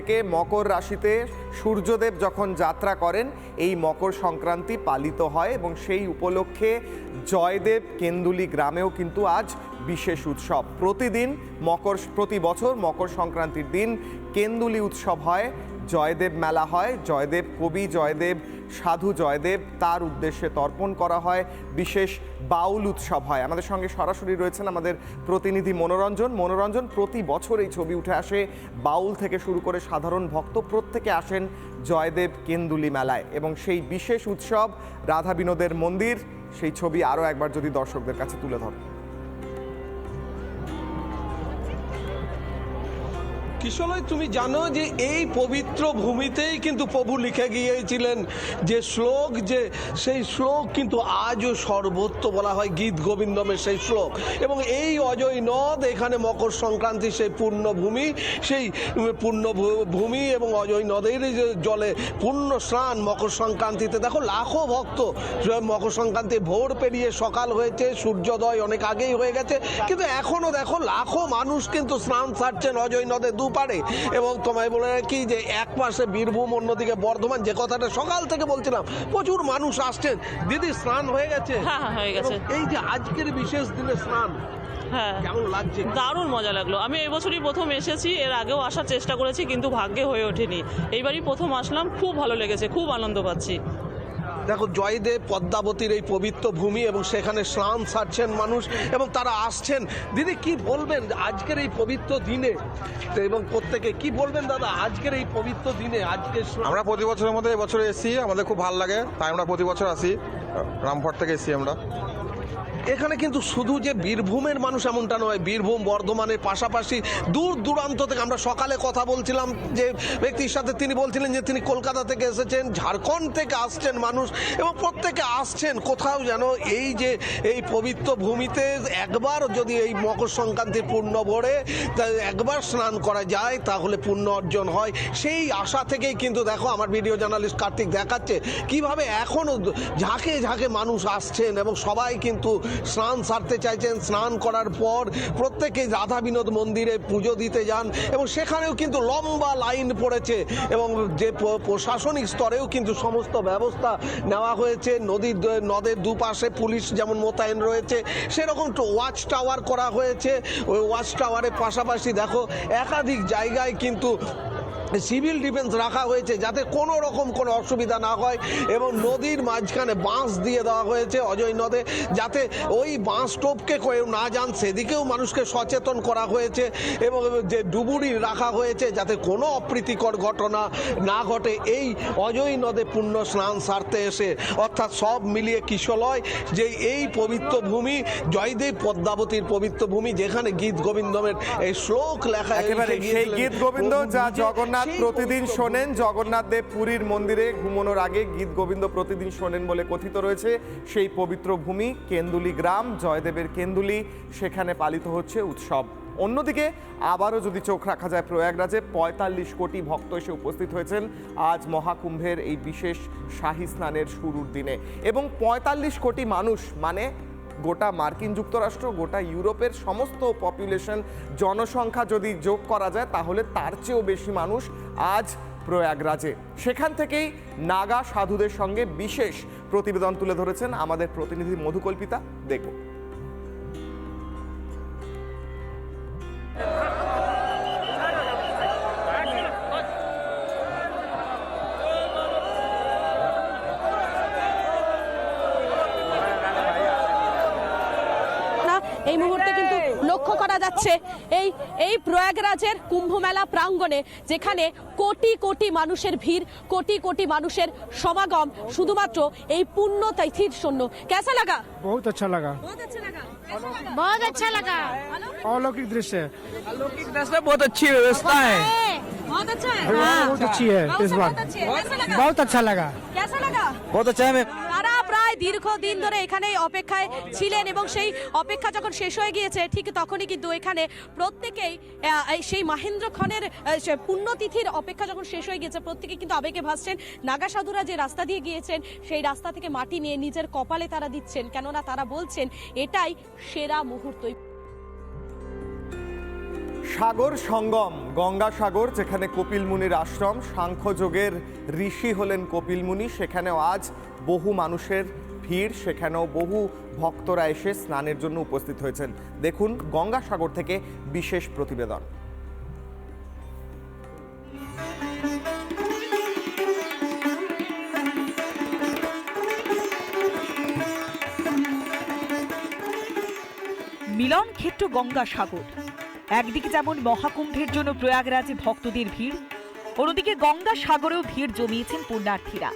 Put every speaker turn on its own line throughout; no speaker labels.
থেকে মকর রাশিতে সূর্যদেব যখন যাত্রা করেন, এই মকর সংক্রান্তি পালিত হয় এবং সেই উপলক্ষে জয়দেব কেন্দুলি গ্রামেও কিন্তু আজ বিশেষ উৎসব। প্রতিদিন মকর, প্রতি বছর মকর সংক্রান্তির দিন কেন্দুলি উৎসব হয়, জয়দেব মেলা হয়, জয়দেব কবি, জয়দেব সাধু জয়দেব তার উদ্দেশ্যে তর্পণ করা হয় বিশেষ বাউল উৎসব হয়। আমাদের সঙ্গে সরাসরি রয়েছেন আমাদের প্রতিনিধি মনোরঞ্জন। মনোরঞ্জন, প্রতি বছর এই ছবি উঠে আসে। বাউল থেকে শুরু করে সাধারণ ভক্ত প্রত্যেকে আসেন জয়দেব কেন্দুলি মেলায় এবং সেই বিশেষ উৎসব রাধা বিনোদের মন্দির। সেই ছবি আরও একবার যদি দর্শকদের কাছে তুলে ধর
কিশলয় তুমি জানো যে এই পবিত্র ভূমিতেই কিন্তু প্রভু লিখে গিয়েছিলেন যে শ্লোক, যে সেই শ্লোক কিন্তু আজও সর্বত্র বলা হয় গীত গোবিন্দমের সেই শ্লোক। এবং এই অজয় নদ এখানে মকর সংক্রান্তি সেই পূর্ণভূমি, সেই পূর্ণ ভূমি এবং অজয় নদের যে জলে পূর্ণ স্নান মকর সংক্রান্তিতে। দেখো, লাখো ভক্ত মকর সংক্রান্তি ভোর পেরিয়ে সকাল হয়েছে, সূর্যোদয় অনেক আগেই হয়ে গেছে। কিন্তু এখনও দেখো, লাখো মানুষ কিন্তু স্নান সারছেন অজয় নদে দুপারে এবং তোমায় বলে রাখি যে এক পাশে বীরভূম অন্যদিকে বর্ধমান যে কথাটা সকাল থেকে বলছিলাম প্রচুর মানুষ আসছেন। দিদি স্নান হয়ে গেছে।
হ্যাঁ, হ্যাঁ, হয়ে গেছে।
এই যে আজকের বিশেষ দিনে স্নান
হ্যাঁ।
কেমন লাগছে?
দারুণ মজা লাগল। আমি এবছরই প্রথম এসেছি এর আগেও আসার চেষ্টা করেছি কিন্তু ভাগ্যে হয়ে ওঠেনি। এইবারই প্রথম আসলাম খুব ভালো লেগেছে খুব আনন্দ পাচ্ছি।
দেখো জয়দেব, পদ্মাবতীর এই পবিত্র ভূমি এবং সেখানে স্নান সারছেন মানুষ এবং তারা আসছেন। দিদি, কি বলবেন আজকের এই পবিত্র দিনে? এবং প্রত্যেকে কি বলবেন দাদা আজকের এই পবিত্র দিনে? আজকে
আমরা প্রতি বছরের মধ্যে এবছর এসেছি, আমাদের খুব ভালো লাগে, তাই আমরা প্রতি বছর আসি রামপুর থেকে এসেছি আমরা।
এখানে কিন্তু শুধু যে বীরভূমের মানুষ এমনটা নয়, বীরভূম বর্ধমানের পাশাপাশি দূর দূরান্ত থেকে আমরা সকালে কথা বলছিলাম যে ব্যক্তির সাথে তিনি বলছিলেন যে তিনি কলকাতা থেকে এসেছেন, ঝাড়খণ্ড থেকে আসছেন মানুষ এবং প্রত্যেকে আসছেন। কোথাও যেন এই যে এই পবিত্র ভূমিতে একবার যদি এই মকর সংক্রান্তির পূর্ণ ভরে একবার স্নান করা যায়, তাহলে পুণ্য অর্জন হয়। সেই আশা থেকেই কিন্তু দেখো আমার ভিডিও জার্নালিস্ট কার্তিক দেখাচ্ছে কীভাবে এখনও ঝাঁকে ঝাঁকে মানুষ আসছেন এবং সবাই কিন্তু স্নান সারতে চাইছেন, স্নান করার পর প্রত্যেকেই রাধা বিনোদ মন্দিরে পুজো দিতে যান এবং সেখানেও কিন্তু লম্বা লাইন পড়েছে এবং যে প্রশাসনিক স্তরেও কিন্তু সমস্ত ব্যবস্থা নেওয়া হয়েছে। নদীর নদের দুপাশে পুলিশ যেমন মোতায়েন রয়েছে, সেরকম ওয়াচ টাওয়ার করা হয়েছে। ওই ওয়াচ টাওয়ারের পাশাপাশি দেখো একাধিক জায়গায় কিন্তু সিভিল ডিফেন্স রাখা হয়েছে যাতে কোনো রকম কোনো অসুবিধা না হয় এবং নদীর মাঝখানে বাঁশ দিয়ে দেওয়া হয়েছে অজয় নদে যাতে ওই বাঁশ টোপকে কেউ না যান সেদিকেও মানুষকে সচেতন করা হয়েছে এবং যে ডুবুরি রাখা হয়েছে যাতে কোনো অপ্রীতিকর ঘটনা না ঘটে এই অজয় নদে পুণ্য স্নান সারতে এসে অর্থাৎ সব মিলিয়ে কিশলয় যে এই পবিত্র ভূমি জয়দেব পদ্মাবতীর পবিত্র ভূমি যেখানে গীত গোবিন্দমের এই শ্লোক লেখা
একেবারে
লিখে
সেই গীত গোবিন্দ যা জগন্নাথ
সেই
প্রতিদিন শোনেন। জগন্নাথ দেব পুরীর মন্দিরে ঘুমানোর আগে গীত গোবিন্দ প্রতিদিন শোনেন বলে কথিত রয়েছে। সেই পবিত্র ভূমি কেন্দুলি গ্রাম জয়দেবের কেন্দুলি সেখানে পালিত হচ্ছে উৎসব। অন্যদিকে আবারও যদি চোখ রাখা যায় প্রয়াগরাজে পঁয়তাল্লিশ কোটি ভক্ত এসে উপস্থিত হয়েছেন আজ মহাকুম্ভের এই বিশেষ শাহী স্নানের শুরুর দিনে। এবং পঁয়তাল্লিশ কোটি মানুষ মানে গোটা মার্কিন যুক্তরাষ্ট্র, গোটা ইউরোপের সমস্ত পপুলেশন জনসংখ্যা যদি যোগ করা যায়, তাহলে তার চেয়েও বেশি মানুষ আজ প্রয়াগরাজে। সেখান থেকেই নাগা সাধুদের সঙ্গে বিশেষ প্রতিবেদন তুলে ধরেছেন আমাদের প্রতিনিধি মধুকল্পিতা দেখব
এই মুহূর্তে কিন্তু লক্ষ্য করা যাচ্ছে এই এই প্রয়াগরাজের কুম্ভ মেলা প্রাঙ্গণে যেখানে কোটি কোটি মানুষের ভিড় কোটি কোটি মানুষের সমাগম শুধুমাত্র এই পুণ্য তিথির জন্য কেসা লাগা
बहुत अच्छा लगा
बहुत अच्छा लगा
अलौकिक दृश्य है
बहुत अच्छी व्यवस्था है
बहुत अच्छा है
व्यवस्था बहुत अच्छी है इस बार बहुत अच्छा लगा
কেসা লাগা
बहुत अच्छा है मैं
তারা প্রায় দীর্ঘদিন ধরে এখানে অপেক্ষায় ছিলেন এবং সেই অপেক্ষা যখন শেষ হয়ে গিয়েছে, ঠিক তখনই কিন্তু এখানে প্রত্যেকেই সেই মহেন্দ্র খনের পুণ্যতিথির অপেক্ষা যখন শেষ হয়ে গিয়েছে, প্রত্যেকে কিন্তু আবেগে ভাসছেন। নাগা সাধুরা যে রাস্তা দিয়ে গিয়েছেন, সেই রাস্তা থেকে মাটি নিয়ে নিজের কপালে তারা দিচ্ছেন, কেননা তারা বলছেন, এটাই সেরা মুহূর্ত।
সাগর সঙ্গম, গঙ্গাসাগর, যেখানে কপিল মুনির আশ্রম, সাংখ্যযোগের ঋষি হলেন কপিল মুনি, সেখানেও আজ বহু মানুষের ভিড়, সেখানেও বহু ভক্তরা এসে স্নানের জন্য উপস্থিত হয়েছেন। দেখুন গঙ্গাসাগর থেকে বিশেষ প্রতিবেদন।
মিলন ক্ষেত্র গঙ্গাসাগর। একদিকে যেমন মহাকুম্ভের জন্য প্রয়াগরাজে ভক্তদের ভিড়, অন্যদিকে গঙ্গাসাগরেও ভিড় জমিয়েছেন পুণ্যার্থীরা।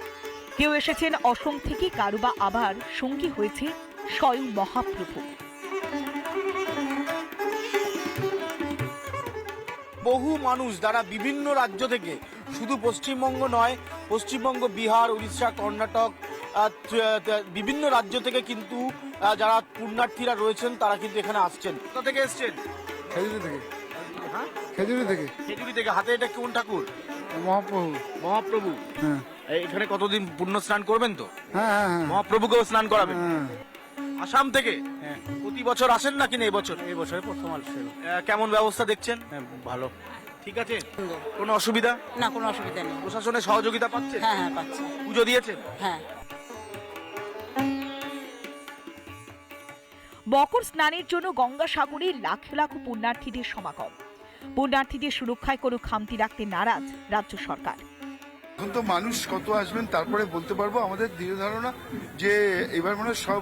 কেউ এসেছেন অসম থেকে কারুবা আবার সঙ্গী হয়েছে স্বয়ং মহাপ্রভু।
বহু মানুষ যারা বিভিন্ন রাজ্য থেকে শুধু পশ্চিমবঙ্গ নয় পশ্চিমবঙ্গ বিহার উড়িষ্যা কর্ণাটক বিভিন্ন রাজ্য থেকে কিন্তু যারা পুণ্যার্থীরা রয়েছেন তারা কিন্তু এখানে আসছেন। কোথা থেকে এসছেন?
খেজুরি থেকে। খেজুরি থেকে।
খেজুরি থেকে। হাতে এটা কোন ঠাকুর?
মহাপ্রভু
মহাপ্রভু।
হ্যাঁ।
এখানে কতদিন পুণ্য স্নান করবেন তো?
হ্যাঁ হ্যাঁ হ্যাঁ।
মহাপ্রভুকেও স্নান করাবেন।
হ্যাঁ।
আসাম থেকে?
হ্যাঁ।
প্রতি বছর আসেন নাকি না এবছর
এই বছরে প্রথম আসছে।
আহ, কেমন ব্যবস্থা দেখছেন?
হ্যাঁ ভালো।
ঠিক আছে? কোনো অসুবিধা?
না কোনো অসুবিধা নেই।
প্রশাসনের সহযোগিতা পাচ্ছে?
হ্যাঁ হ্যাঁ পাচ্ছি।
পুজো দিয়েছেন?
হ্যাঁ।
মকর স্নানের জন্য গঙ্গাসাগরে লাখ লাখ পুণ্যার্থীদের সমাগম। পুণ্যার্থীদের সুরক্ষায় কোনো খামতি রাখতে নারাজ রাজ্য সরকার।
এখন তো মানুষ কত আসবেন তারপরে বলতে পারব আমাদের দৃঢ় ধারণা যে এবার মানে সব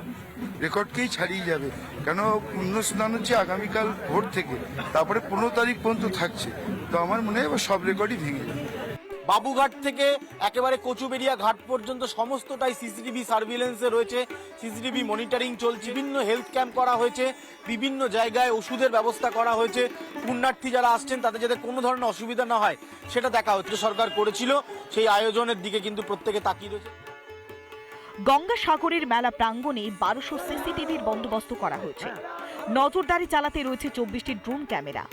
রেকর্ডকেই ছাড়িয়ে যাবে। কেন পুণ্য স্নান হচ্ছে আগামীকাল ভোর থেকে, তারপরে পনেরো তারিখ পর্যন্ত থাকছে। তো আমার মনে হয় সব রেকর্ডই ভেঙে যাবে।
বাবুঘাট থেকে একেবারে কচুবেড়িয়া ঘাট পর্যন্ত সমস্তটাই সিসিটিভি সার্ভিলেন্সে রয়েছে। সিসিটিভি মনিটরিং চলছে। বিভিন্ন হেলথ ক্যাম্প করা হয়েছে। বিভিন্ন জায়গায় ওষুধের ব্যবস্থা করা হয়েছে। পুণ্যার্থী যারা আসছেন, তাদের যাতে কোনো ধরনের অসুবিধা না হয়, সেটা দেখা হচ্ছে। সরকার করেছিল। সেই আয়োজনের দিকে কিন্তু প্রত্যেকে তাকিয়ে রয়েছে।
গঙ্গা গঙ্গাসাগরের মেলা প্রাঙ্গণে বারোশো সিসিটিভির বন্দোবস্ত করা হয়েছে। নজরদারি চালাতে রয়েছে চব্বিশটি ড্রোন ক্যামেরা।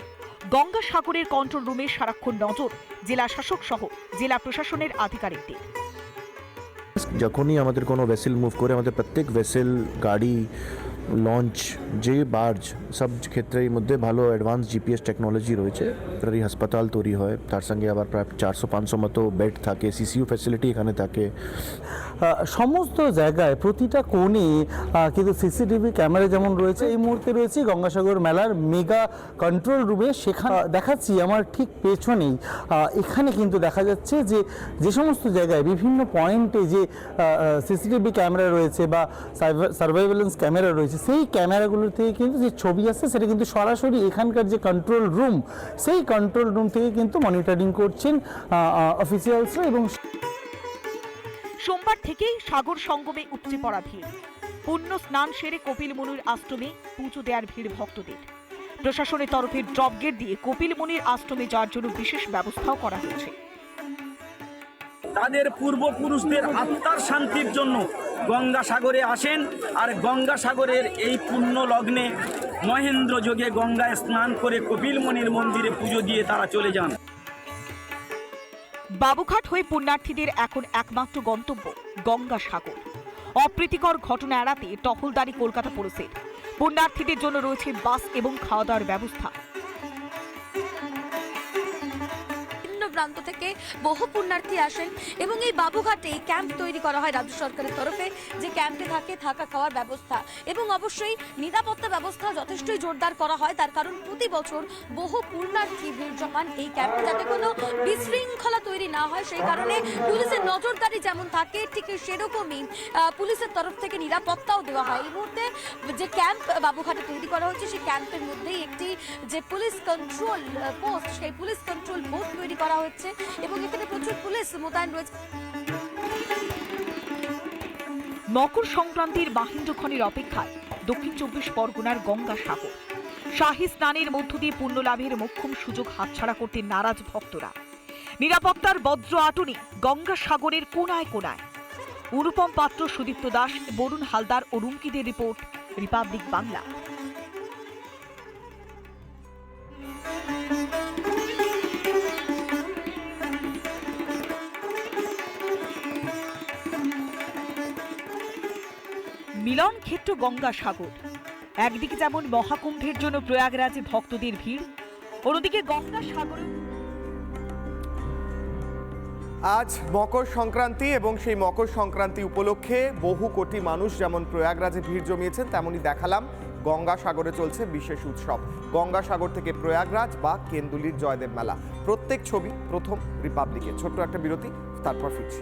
গঙ্গাসাগরের কন্ট্রোল রুমে সারাক্ষণ নজর জেলা শাসক সহ জেলা প্রশাসনের আধিকারিকদের।
যখনই আমাদের কোনো ভেসেল মুভ করে, আমাদের প্রত্যেক ভেসেল গাড়ি লঞ্চ যে বার্জ সব ক্ষেত্রের মধ্যে ভালো অ্যাডভান্স জিপিএস টেকনোলজি রয়েছে। প্রায় হাসপাতাল তৈরি হয়, তার সঙ্গে আবার প্রায় চারশো, পাঁচশো মতো বেড থাকে সিসিইউ ফ্যাসিলিটি এখানে থাকে।
সমস্ত জায়গায় প্রতিটা কোণে কিন্তু সিসিটিভি ক্যামেরা যেমন রয়েছে, এই মুহূর্তে রয়েছে গঙ্গাসাগর মেলার মেগা কন্ট্রোল রুমে সেখানে দেখাচ্ছি আমার ঠিক পেছনেই। এখানে কিন্তু দেখা যাচ্ছে যে যে সমস্ত জায়গায় বিভিন্ন পয়েন্টে যে সিসিটিভি ক্যামেরা রয়েছে বা সার্ভাইভেলেন্স ক্যামেরা রয়েছে, সেই ক্যামেরাগুলোর থেকে কিন্তু যে ছবি আসছে, সেটা কিন্তু সরাসরি এখানকার যে কন্ট্রোল রুম সেই কন্ট্রোল রুম থেকে কিন্তু মনিটরিং করছেন অফিসিয়ালসরা এবং
সোমবার থেকেই সাগর সঙ্গমে উপচে পড়া ভিড়। পুণ্য স্নান সেরে কপিল মুনির আশ্রমে পুজো দেওয়ার ভিড় ভক্তদের। প্রশাসনের তরফে ড্রপ গেট দিয়ে কপিল মুনির আশ্রমে যাওয়ার জন্য বিশেষ ব্যবস্থাও করা হয়েছে।
তাদের পূর্বপুরুষদের আত্মার শান্তির জন্য গঙ্গা সাগরে আসেন আর গঙ্গা সাগরের এই পুণ্য লগ্নে মহেন্দ্র যোগে গঙ্গায় স্নান করে কপিলমণির মন্দিরে পুজো দিয়ে তারা চলে যান।
বাবুঘাট হয়ে পুণ্যার্থীদের এখন একমাত্র গন্তব্য গঙ্গা সাগর অপ্রীতিকর ঘটনা এড়াতে টহলদারি কলকাতা পুলিশের। পুণ্যার্থীদের জন্য রয়েছে বাস এবং খাওয়া দাওয়ার ব্যবস্থা।
প্রান্ত থেকে বহু পুণ্যার্থী আসেন এবং এই বাবুঘাটে ক্যাম্প তৈরি করা হয় রাজ্য সরকারের তরফে, যে ক্যাম্পে থাকে থাকা খাওয়ার ব্যবস্থা এবং অবশ্যই নিরাপত্তা ব্যবস্থা যথেষ্টই জোরদার করা হয়। তার কারণ প্রতি বছর বহু পুণ্যার্থী ভিড় জমান এই ক্যাম্পে যাতে কোনো বিশৃঙ্খলা তৈরি না হয়। সেই কারণে পুলিশের নজরদারি যেমন থাকে, ঠিক সেরকমই পুলিশের তরফ থেকে নিরাপত্তাও দেওয়া হয়। এই মুহূর্তে যে ক্যাম্প বাবুঘাটে তৈরি করা হচ্ছে, সেই ক্যাম্পের মধ্যেই একটি যে পুলিশ কন্ট্রোল পোস্ট সেই পুলিশ কন্ট্রোল পোস্ট তৈরি করা হচ্ছে এবং এখানে প্রচুর পুলিশ মোতায়েন রয়েছে।
মকর সংক্রান্তির মাহেন্দ্রক্ষণের অপেক্ষায় দক্ষিণ চব্বিশ পরগনার গঙ্গা সাগর। শাহী স্নানের মধ্য দিয়ে পুণ্য লাভের মোক্ষম সুযোগ হাতছাড়া করতে নারাজ ভক্তরা। নিরাপত্তার বজ্র আটুনি গঙ্গা সাগরের কোনায় কোনায়। অনুপম পাত্র সুদীপ্ত দাস, বরুণ হালদার ও রুমকিদের রিপোর্ট, রিপাবলিক বাংলা। মিলন ক্ষেত্র গঙ্গা সাগর একদিকে যেমন মহাকুম্ভের জন্য প্রয়াগরাজে ভক্তদের ভিড়, অন্যদিকে গঙ্গা সাগরে
আজ মকর সংক্রান্তি এবং সেই মকর সংক্রান্তি উপলক্ষে বহু কোটি মানুষ যেমন প্রয়াগরাজে ভিড় জমিয়েছেন, তেমনই দেখালাম গঙ্গাসাগরে চলছে বিশেষ উৎসব। গঙ্গাসাগর থেকে প্রয়াগরাজ বা কেন্দুলির জয়দেব মেলা। প্রত্যেক ছবি প্রথম রিপাবলিকে। ছোট্ট একটা বিরতি, তারপর ফিরছি।